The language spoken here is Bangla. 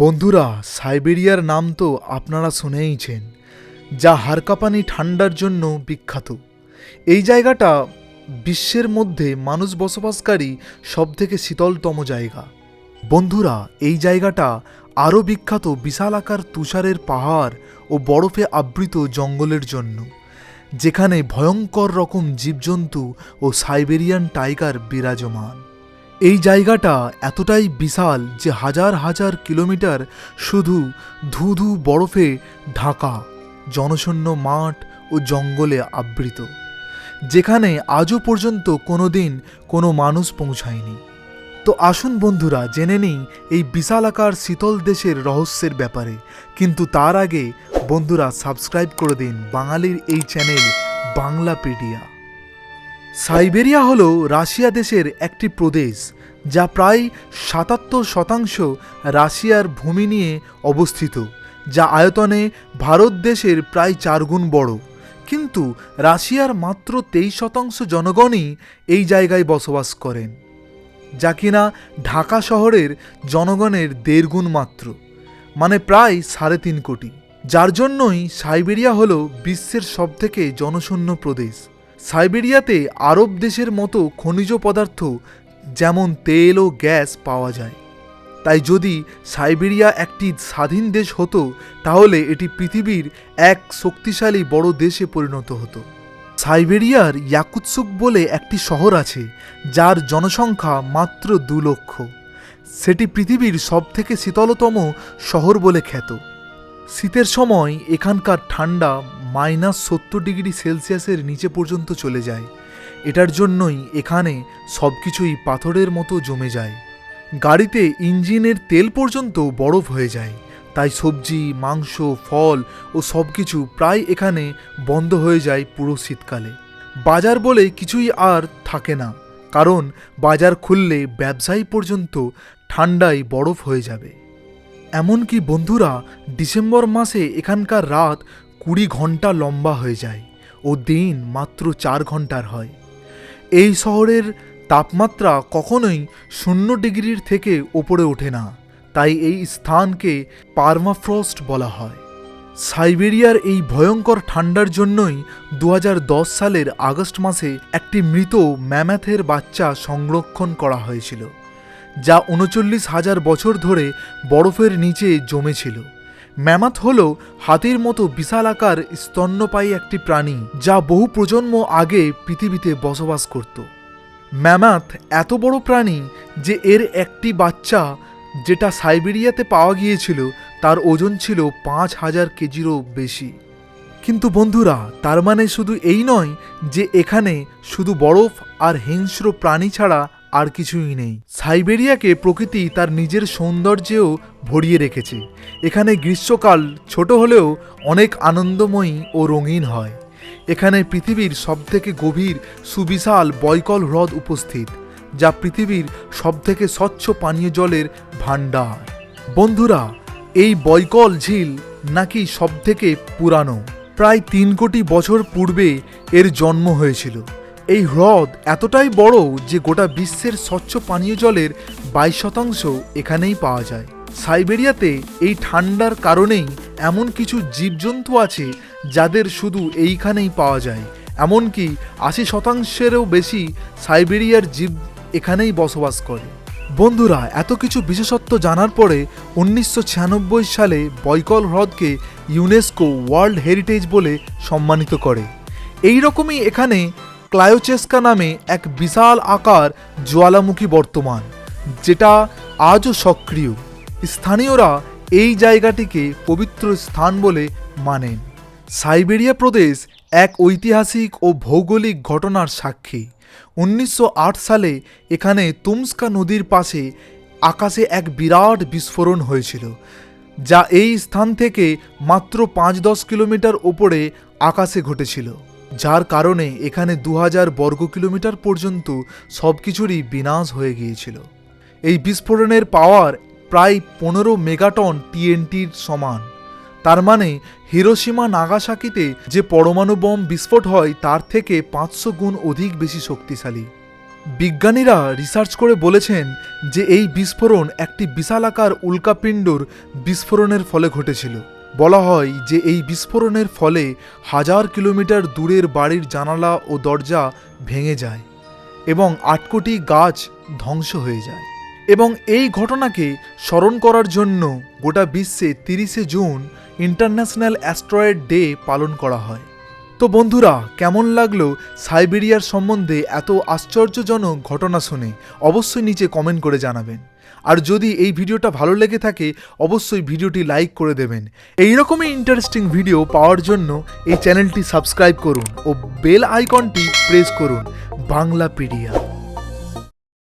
বন্ধুরা, সাইবেরিয়ার নাম তো আপনারা শুনেইছেন, যা হারকাপানি ঠান্ডার জন্য বিখ্যাত। এই জায়গাটা বিশ্বের মধ্যে মানুষ বসবাসকারী সবথেকে শীতলতম জায়গা। বন্ধুরা, এই জায়গাটা আরও বিখ্যাত বিশালাকার তুষারের পাহাড় ও বরফে আবৃত জঙ্গলের জন্য, যেখানে ভয়ঙ্কর রকম জীবজন্তু ও সাইবেরিয়ান টাইগার বিরাজমান। এই জায়গাটা এতটাই বিশাল যে হাজার হাজার কিলোমিটার শুধু ধুধু বরফে ঢাকা, জনশূন্য মাঠ ও জঙ্গলে আবৃত, যেখানে আজও পর্যন্ত কোনো দিন কোনো মানুষ পৌঁছায়নি। তো আসুন বন্ধুরা, জেনে নিই এই বিশালাকার শীতল দেশের রহস্যের ব্যাপারে, কিন্তু তার আগে বন্ধুরা সাবস্ক্রাইব করে দিন বাঙালির এই চ্যানেল বাংলাপিডিয়া। সাইবেরিয়া হল রাশিয়া দেশের একটি প্রদেশ, যা প্রায় সাতাত্তর শতাংশ রাশিয়ার ভূমি নিয়ে অবস্থিত, যা আয়তনে ভারত দেশের প্রায় চারগুণ বড়। কিন্তু রাশিয়ার মাত্র তেইশ শতাংশ জনগণই এই জায়গায় বসবাস করেন, যা কিনা ঢাকা শহরের জনগণের দেড় গুণ মাত্র মানে প্রায় সাড়ে তিন কোটি। যার জন্যই সাইবেরিয়া হল বিশ্বের সবথেকে জনশূন্য প্রদেশ। সাইবেরিয়াতে আরব দেশের মতো খনিজ পদার্থ যেমন তেল ও গ্যাস পাওয়া যায়। তাই যদি সাইবেরিয়া একটি স্বাধীন দেশ হতো, তাহলে এটি পৃথিবীর এক শক্তিশালী বড় দেশে পরিণত হতো। সাইবেরিয়ার ইয়াকুৎসুক বলে একটি শহর আছে, যার জনসংখ্যা মাত্র দু লক্ষ। সেটি পৃথিবীর সবথেকে শীতলতম শহর বলে খ্যাত। শীতের সময় এখানকার ঠান্ডা মাইনাস সত্তর ডিগ্রি সেলসিয়াসের নিচে পর্যন্ত চলে যায়। এটার জন্যই এখানে সব কিছুই পাথরের মতো জমে যায়। গাড়িতে ইঞ্জিনের তেল পর্যন্ত বরফ হয়ে যায়। তাই সবজি, মাংস, ফল ও সব কিছু প্রায় এখানে বন্ধ হয়ে যায় পুরো শীতকালে। বাজার বলে কিছুই আর থাকে না, কারণ বাজার খুললে ব্যবসায়ী পর্যন্ত ঠান্ডায় বরফ হয়ে যাবে। এমনকি বন্ধুরা, ডিসেম্বর মাসে এখানকার রাত কুড়ি ঘণ্টা লম্বা হয়ে যায় ও দিন মাত্র চার ঘণ্টার হয়। এই শহরের তাপমাত্রা কখনোই শূন্য ডিগ্রির থেকে ওপরে ওঠে না, তাই এই স্থানকে পারমাফ্রস্ট বলা হয়। সাইবেরিয়ার এই ভয়ঙ্কর ঠান্ডার জন্যই দু হাজার দশ সালের আগস্ট মাসে একটি মৃত ম্যাম্যাথের বাচ্চা সংরক্ষণ করা হয়েছিল, যা উনচল্লিশ হাজার বছর ধরে বরফের নিচে জমেছিল। ম্যামাথ হল হাতির মতো বিশালাকার স্তন্যপায়ী একটি প্রাণী যা বহু প্রজন্ম আগে পৃথিবীতে বসবাস করত। ম্যামাথ এত বড় প্রাণী যে এর একটি বাচ্চা যেটা সাইবেরিয়াতে পাওয়া গিয়েছিল, তার ওজন ছিল পাঁচ হাজার কেজিরও বেশি। কিন্তু বন্ধুরা, তার মানে শুধু এই নয় যে এখানে শুধু বরফ আর হিংস্র প্রাণী ছাড়া আর কিছুই নেই। সাইবেরিয়াকে প্রকৃতি তার নিজের সৌন্দর্যেও ভরিয়ে রেখেছে। এখানে গ্রীষ্মকাল ছোট হলেও অনেক আনন্দময়ী ও রঙিন হয়। এখানে পৃথিবীর সবথেকে গভীর সুবিশাল বৈকল হ্রদ উপস্থিত, যা পৃথিবীর সবথেকে স্বচ্ছ পানীয় জলের ভাণ্ডার। বন্ধুরা, এই বৈকল ঝিল নাকি সবথেকে পুরানো? প্রায় তিন কোটি বছর পূর্বে এর জন্ম হয়েছিল। এই হ্রদ এতটাই বড় যে গোটা বিশ্বের স্বচ্ছ পানীয় জলের বাইশ শতাংশ এখানেই পাওয়া যায়। সাইবেরিয়াতে এই ঠান্ডার কারণেই এমন কিছু জীবজন্তু আছে যাদের শুধু এইখানেই পাওয়া যায়। এমনকি আশি শতাংশেরও বেশি সাইবেরিয়ার জীব এখানেই বসবাস করে। বন্ধুরা, এত কিছু বিশেষত্ব জানার পরে উনিশশো ছিয়ানব্বই সালে বৈকল হ্রদকে ইউনেস্কো ওয়ার্ল্ড হেরিটেজ বলে সম্মানিত করে। এই রকমই এখানে ক্লায়োচেস্কা নামে এক বিশাল আকার জ্বালামুখী বর্তমান, যেটা আজও সক্রিয়। স্থানীয়রা এই জায়গাটিকে পবিত্র স্থান বলে মানেন। সাইবেরিয়া প্রদেশ এক ঐতিহাসিক ও ভৌগোলিক ঘটনার সাক্ষী। উনিশশো আট সালে এখানে তুমস্কা নদীর পাশে আকাশে এক বিরাট বিস্ফোরণ হয়েছিল, যা এই স্থান থেকে মাত্র পাঁচ দশ কিলোমিটার ওপরে আকাশে ঘটেছিল। যার কারণে এখানে দু হাজার বর্গ কিলোমিটার পর্যন্ত সব কিছুরই বিনাশ হয়ে গিয়েছিল। এই বিস্ফোরণের পাওয়ার প্রায় পনেরো মেগাটন টিএনটির সমান। তার মানে হিরোসীমা নাগাসাকিতে যে পরমাণু বম বিস্ফোট হয়, তার থেকে পাঁচশো গুণ অধিক বেশি শক্তিশালী। বিজ্ঞানীরা রিসার্চ করে বলেছেন যে এই বিস্ফোরণ একটি বিশালাকার উল্কাপিণ্ডর বিস্ফোরণের ফলে ঘটেছিল। বলা হয় যে এই বিস্ফোরণের ফলে হাজার কিলোমিটার দূরের বাড়ির জানালা ও দরজা ভেঙে যায় এবং আট কোটি গাছ ধ্বংস হয়ে যায়। এবং এই ঘটনাকে স্মরণ করার জন্য গোটা বিশ্বে তিরিশে জুন ইন্টারন্যাশনাল অ্যাস্ট্রয়েড ডে পালন করা হয়। তো বন্ধুরা, কেমন লাগল সাইবেরিয়ার সম্বন্ধে এত আশ্চর্যজনক ঘটনা শুনে? অবশ্যই নিচে কমেন্ট করে জানাবেন। আর যদি এই ভিডিওটা ভালো লেগে থাকে, অবশ্যই ভিডিওটি লাইক করে দেবেন। এই রকমই ইন্টারেস্টিং ভিডিও পাওয়ার জন্য এই চ্যানেলটি সাবস্ক্রাইব করুন ও বেল আইকনটি প্রেস করুন। বাংলাপিডিয়া।